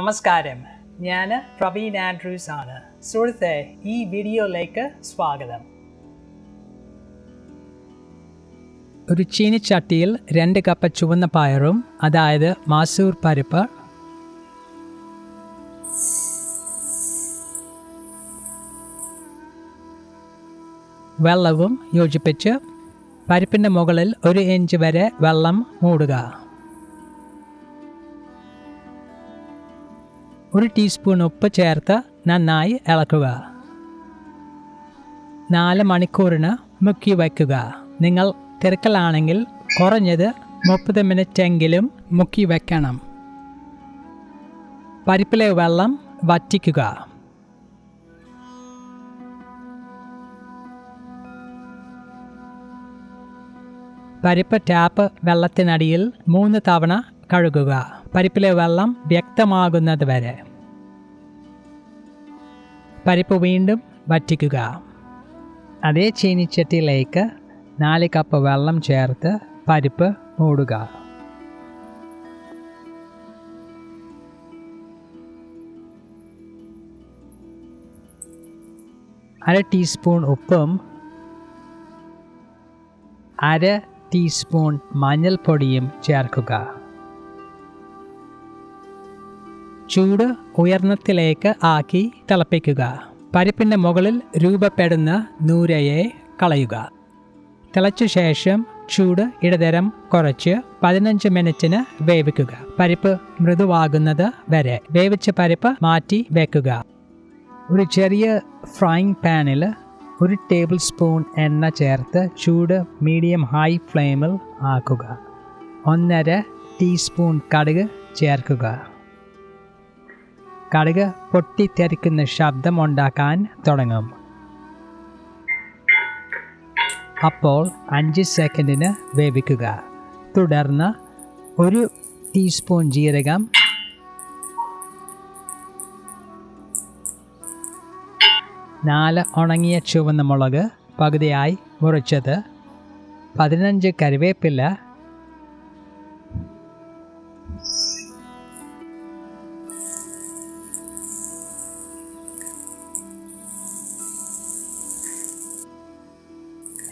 നമസ്കാരം. ഞാൻ പ്രവീൺ ആൻഡ്രൂസ് ആണ്. സുഹൃത്തെ ഈ വീഡിയോയിലേക്ക് സ്വാഗതം. ഒരു ചീനിച്ചട്ടിയിൽ രണ്ട് കപ്പ് ചുവന്ന പയറും അതായത് മാസൂർ പരിപ്പ്. വെള്ളവും യോജിപ്പിച്ച് പരിപ്പിന്റെ മുകളിൽ ഒരു ഇഞ്ച് വരെ വെള്ളം മൂടുക. ഒരു ടീസ്പൂൺ ഉപ്പ് ചേർത്ത് നന്നായി ഇളക്കുക. നാല് മണിക്കൂറിന് മുക്കി വയ്ക്കുക. നിങ്ങൾ തിരക്കലാണെങ്കിൽ കുറഞ്ഞത് മുപ്പത് മിനിറ്റ് എങ്കിലും മുക്കി വയ്ക്കണം. പരിപ്പിലെ വെള്ളം വറ്റിക്കുക. പരിപ്പ് ടാപ്പ് വെള്ളത്തിനടിയിൽ മൂന്ന് തവണ കഴുകുക. പരിപ്പിലെ വെള്ളം വ്യക്തമാകുന്നത് വരെ. പരിപ്പ് വീണ്ടും വറ്റിക്കുക. അതേ ചീനിച്ചട്ടിയിലേക്ക് നാല് കപ്പ് വെള്ളം ചേർത്ത് പരിപ്പ് മൂടുക. അര ടീസ്പൂൺ ഉപ്പും അര ടീസ്പൂൺ മഞ്ഞൾപ്പൊടിയും ചേർക്കുക. ചൂട് ഉയർന്നത്തിലേക്ക് ആക്കി തിളപ്പിക്കുക. പരിപ്പിന്റെ മുകളിൽ രൂപപ്പെടുന്ന നൂരയെ കളയുക. തിളച്ച ശേഷം ചൂട് ഇടതരം കുറച്ച് പതിനഞ്ച് മിനിറ്റിന് വേവിക്കുക. പരിപ്പ് മൃദുവാകുന്നത് വരെ വേവിച്ച പരിപ്പ് മാറ്റി വെക്കുക. ഒരു ചെറിയ ഫ്രൈങ് പാനിൽ ഒരു ടേബിൾ സ്പൂൺ എണ്ണ ചേർത്ത് ചൂട് മീഡിയം ഹൈ ഫ്ലെയിമിൽ ആക്കുക. ഒന്നര ടീസ്പൂൺ കടുക് ചേർക്കുക. കടുക് പൊട്ടിത്തെറിക്കുന്ന ശബ്ദമുണ്ടാക്കാൻ തുടങ്ങും. അപ്പോൾ അഞ്ച് സെക്കൻഡിന് വേവിക്കുക. തുടർന്ന് ഒരു ടീസ്പൂൺ ജീരകം നാല് ഉണങ്ങിയ ചുവന്ന മുളക് പകുതിയായി മുറിച്ചത് പതിനഞ്ച് കറിവേപ്പില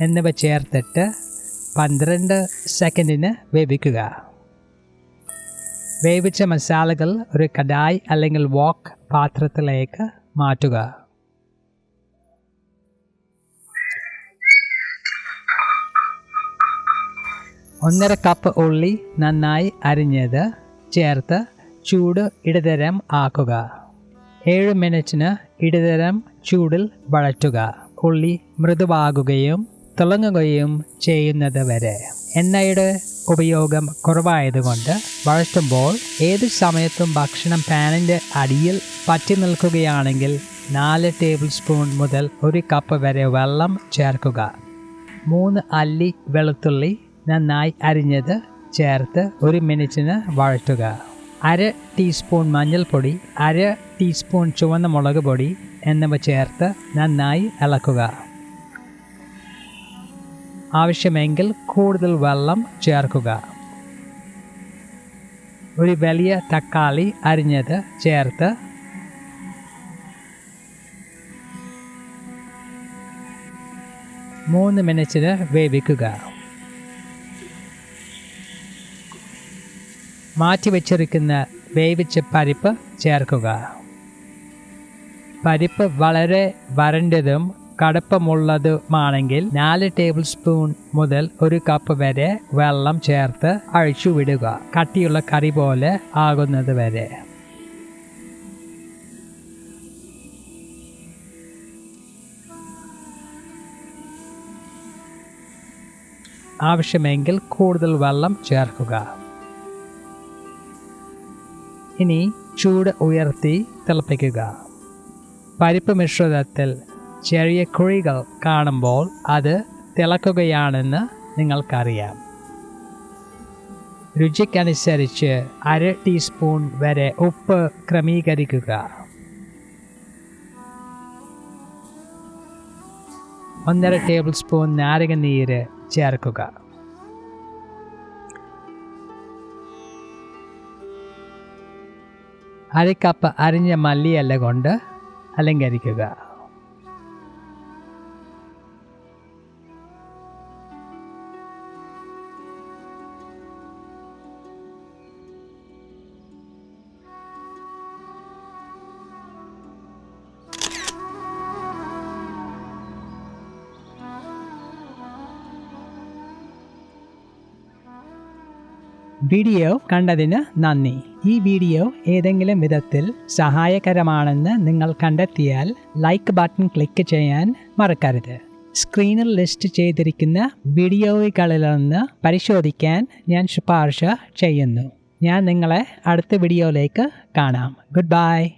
എന്നിവ ചേർത്തിട്ട് പന്ത്രണ്ട് സെക്കൻഡിന് വേവിക്കുക. വേവിച്ച മസാലകൾ ഒരു കടായി അല്ലെങ്കിൽ വോക്ക് പാത്രത്തിലേക്ക് മാറ്റുക. ഒന്നര കപ്പ് ഉള്ളി നന്നായി അരിഞ്ഞത് ചേർത്ത് ചൂട് ഇടതരം ആക്കുക. ഏഴ് മിനിറ്റിന് ഇടതരം ചൂടിൽ വഴറ്റുക. ഉള്ളി മൃദുവാകുകയും തിളങ്ങുകയും ചെയ്യുന്നത് വരെ എണ്ണയുടെ ഉപയോഗം കുറവായതുകൊണ്ട് വഴറ്റുമ്പോൾ ഏത് സമയത്തും ഭക്ഷണം പാനിന്റെ അടിയിൽ പറ്റി നിൽക്കുകയാണെങ്കിൽ നാല് ടേബിൾ സ്പൂൺ മുതൽ ഒരു കപ്പ് വരെ വെള്ളം ചേർക്കുക. മൂന്ന് അല്ലി വെളുത്തുള്ളി നന്നായി അരിഞ്ഞത് ചേർത്ത് ഒരു മിനിറ്റിന് വഴറ്റുക. അര ടീസ്പൂൺ മഞ്ഞൾപ്പൊടി അര ടീസ്പൂൺ ചുവന്ന മുളക് പൊടി എന്നിവ ചേർത്ത് നന്നായി ഇളക്കുക. ആവശ്യമെങ്കിൽ കൂടുതൽ വെള്ളം ചേർക്കുക. ഒരു വലിയ തക്കാളി അരിഞ്ഞത് ചേർത്ത് മൂന്ന് മിനിറ്റിന് വേവിക്കുക. മാറ്റി വച്ചിരിക്കുന്ന വേവിച്ച പരിപ്പ് ചേർക്കുക. പരിപ്പ് വളരെ വരണ്ടതും കടുപ്പമുള്ളതുമാണെങ്കിൽ നാല് ടേബിൾ സ്പൂൺ മുതൽ ഒരു കപ്പ് വരെ വെള്ളം ചേർത്ത് അഴിച്ചു വിടുക. കട്ടിയുള്ള കറി പോലെ ആകുന്നത് വരെ. ആവശ്യമെങ്കിൽ കൂടുതൽ വെള്ളം ചേർക്കുക. ഇനി ചൂട് ഉയർത്തി തിളപ്പിക്കുക. പരിപ്പ് മിശ്രിതത്തിൽ ചെറിയ കുഴികൾ കാണുമ്പോൾ അത് തിളക്കുകയാണെന്ന് നിങ്ങൾക്കറിയാം. രുചിക്കനുസരിച്ച് അര ടീസ്പൂൺ വരെ ഉപ്പ് ക്രമീകരിക്കുക. ഒന്നര ടേബിൾ സ്പൂൺ നാരങ്ങ നീര് ചേർക്കുക. അര കപ്പ് അരിഞ്ഞ മല്ലിയല്ല കൊണ്ട് അലങ്കരിക്കുക. വീഡിയോ കണ്ടതിന് നന്ദി. ഈ വീഡിയോ ഏതെങ്കിലും വിധത്തിൽ സഹായകരമാണെന്ന് നിങ്ങൾ കണ്ടെത്തിയാൽ ലൈക്ക് ബട്ടൺ ക്ലിക്ക് ചെയ്യാൻ മറക്കരുത്. സ്ക്രീനിൽ ലിസ്റ്റ് ചെയ്തിരിക്കുന്ന വീഡിയോകളിൽ നിന്ന് പരിശോധിക്കാൻ ഞാൻ ശുപാർശ ചെയ്യുന്നു. ഞാൻ നിങ്ങളെ അടുത്ത വീഡിയോയിലേക്ക് കാണാം. Good bye